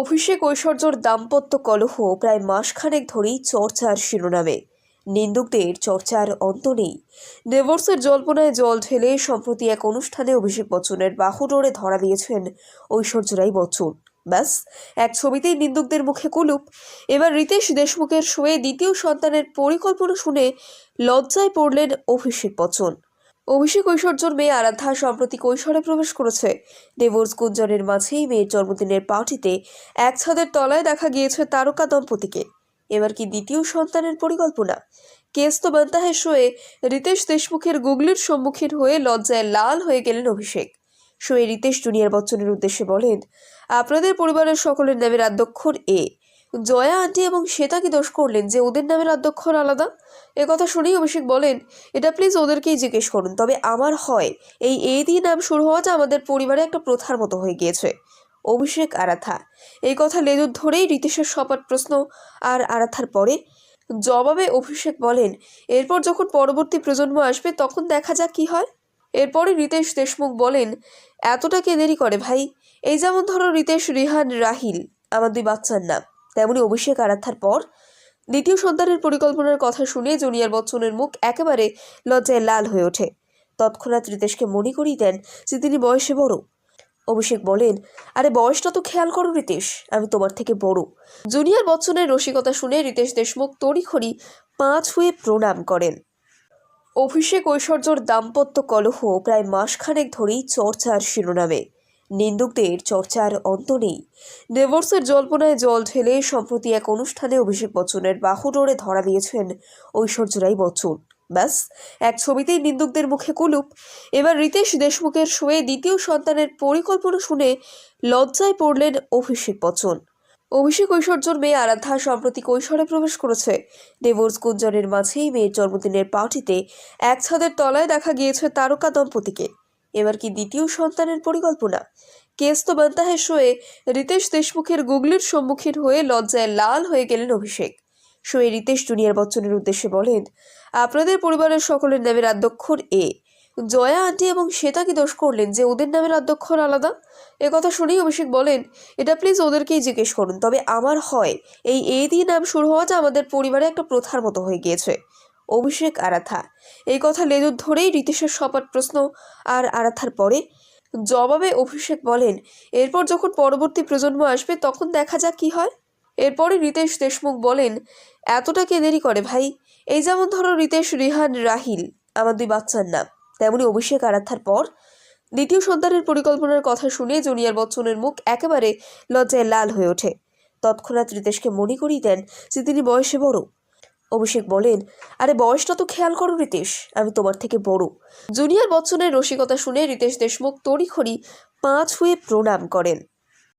অভিষেক ঐশ্বর্যর দাম্পত্য কলহ প্রায় মাসখানেক ধরেই চর্চার শিরোনামে। নিন্দুকদের চর্চার অন্ত নেই। ডিভোর্সের জল্পনায় জল ঢেলে সম্প্রতি এক অনুষ্ঠানে অভিষেক বচ্চনের বাহুডোরে ধরা দিয়েছেন ঐশ্বর্য রাই বচ্চন। ব্যাস, এক ছবিতেই নিন্দুকদের মুখে কুলুপ। এবার রিতেশ দেশমুখের শোয়ে দ্বিতীয় সন্তানের পরিকল্পনা শুনে লজ্জায় পড়লেন অভিষেক বচ্চন। অভিষেক ঐশ্বর্যর মেয়ে আরাধ্যা সম্প্রতি কৈশোরে প্রবেশ করেছে। ডিভোর্স গুঞ্জনের মাঝেই মেয়ের জন্মদিনের পার্টিতে এক ছাদের তলায় দেখা গিয়েছে তারকা দম্পতিকে। এবার কি দ্বিতীয় সন্তানের পরিকল্পনা? কেস তো বান্তাহে শোয়ে রিতেশ দেশমুখের গুগলির সম্মুখীন হয়ে লজ্জায় লাল হয়ে গেলেন অভিষেক। শোয়ে রিতেশ জুনিয়র বচ্চনের উদ্দেশ্যে বলেন, আপনাদের পরিবারের সকলের নামের আদ্যক্ষর এ। জয়া আন্টি এবং শ্বেতা কি দোষ করলেন যে ওদের নামের অধ্যক্ষর আলাদা? এ কথা শুনেই অভিষেক বলেন, এটা প্লিজ ওদেরকেই জিজ্ঞেস করুন। তবে আমার হয়, এই এ দিয়ে নাম শুরু হওয়াটা আমাদের পরিবারে একটা প্রথার মতো হয়ে গিয়েছে। অভিষেক আরাথা, এই কথা লেজুর ধরেই রিতেশের সপাট প্রশ্ন আর আরাথার পরে জবাবে অভিষেক বলেন, এরপর যখন পরবর্তী প্রজন্ম আসবে তখন দেখা যাক কি হয়। এরপরে রিতেশ দেশমুখ বলেন, এতটা কে দেরি করে ভাই? এই যেমন ধরো রিতেশ, রিহান, রাহিল, আমার দুই বাচ্চার নাম। তেমনি অভিষেক আরাধ্যার পর দ্বিতীয় সন্তানের পরিকল্পনার কথা শুনে জুনিয়র বচ্চনের মুখ একেবারে লজ্জায় লাল হয়ে ওঠে। তৎক্ষণাৎ রিতেশকে মনে করিয়ে দেন যে তিনি বয়সে বড়। অভিষেক বলেন, আরে, বয়সটা তো খেয়াল করো রিতেশ, আমি তোমার থেকে বড়। জুনিয়র বচ্চনের রসিকতা শুনে রিতেশ দেশমুখ তড়িখড়ি পাঁচ হয়ে প্রণাম করেন। অভিষেক ঐশ্বর্যর দাম্পত্য কলহ প্রায় মাসখানেক ধরেই চর্চার শিরোনামে। নিন্দুকদের চর্চার অন্ত নেই। ডিভোর্সের জল্পনায় জল ঢেলে সম্প্রতি এক অনুষ্ঠানে অভিষেক বচ্চনের বাহুডোরে ধরা দিয়েছেন ঐশ্বর্য রাই বচ্চন। ব্যাস, এক ছবিতেই নিন্দুকদের মুখে কুলুপ। এবার রিতেশ দেশমুখের শোয়ে দ্বিতীয় সন্তানের পরিকল্পনা শুনে লজ্জায় পড়লেন অভিষেক বচ্চন। অভিষেক ঐশ্বর্যর মেয়ে আরাধ্যা সম্প্রতি কৈশোরে প্রবেশ করেছে। ডিভোর্স গুঞ্জনের মাঝেই মেয়ের জন্মদিনের পার্টিতে এক ছাদের তলায় দেখা গিয়েছে তারকা দম্পতিকে। এবার কি দ্বিতীয় সন্তানের পরিকল্পনা? কেস তো বান্তাহে শোয়ে রিতেশ দেশমুখের গুগলির সম্মুখীন হয়ে লজ্জায় লাল হয়ে গেলেন অভিষেক। শোয়ে রিতেশ জুনিয়র বচ্চনের উদ্দেশ্যে বলেন, আপনাদের পরিবারের সকলের নামের আদ্যক্ষর এ। জয়া আন্টি এবং শ্বেতা কি দোষ করলেন যে ওদের নামের আদ্যক্ষর আলাদা? এ কথা শুনেই অভিষেক বলেন, এটা প্লিজ ওদেরকেই জিজ্ঞেস করুন, তবে আমার হয়, এই এ দিয়ে নাম শুরু হওয়াটা আমাদের পরিবারে একটা প্রথার মতো হয়ে গিয়েছে। অভিষেক আরাথা এই কথা লেজুর ধরেই রিতেশের সপাট প্রশ্ন আর আরাথার পরে জবাবে অভিষেক বলেন, এরপর যখন পরবর্তী প্রজন্ম আসবে তখন দেখা যাক কি হয়। এরপরে রিতেশ দেশমুখ বলেন, এতটা কে দেরি করে ভাই? এই যেমন ধরো রিতেশ, রিহান, রাহিল, আমার দুই বাচ্চার নাম। তেমনি অভিষেক আরাধ্যার পর? দ্বিতীয় সন্তানের পরিকল্পনার কথা শুনে জুনিয়র বচ্চনের মুখ একেবারে লজ্জায় লাল হয়ে ওঠে। তৎক্ষণাৎ রিতেশকে মনে করিয়ে দেন যে তিনি বয়সে বড়। অভিষেক বলেন, আরে, বয়সটা তো খেয়াল করো রিতেশ, আমি তোমার থেকে বড়। জুনিয়র বচ্চনের রসিকতা শুনে রিতেশ দেশমুখ তড়িখড়ি পাঁচ হয়ে প্রণাম করেন।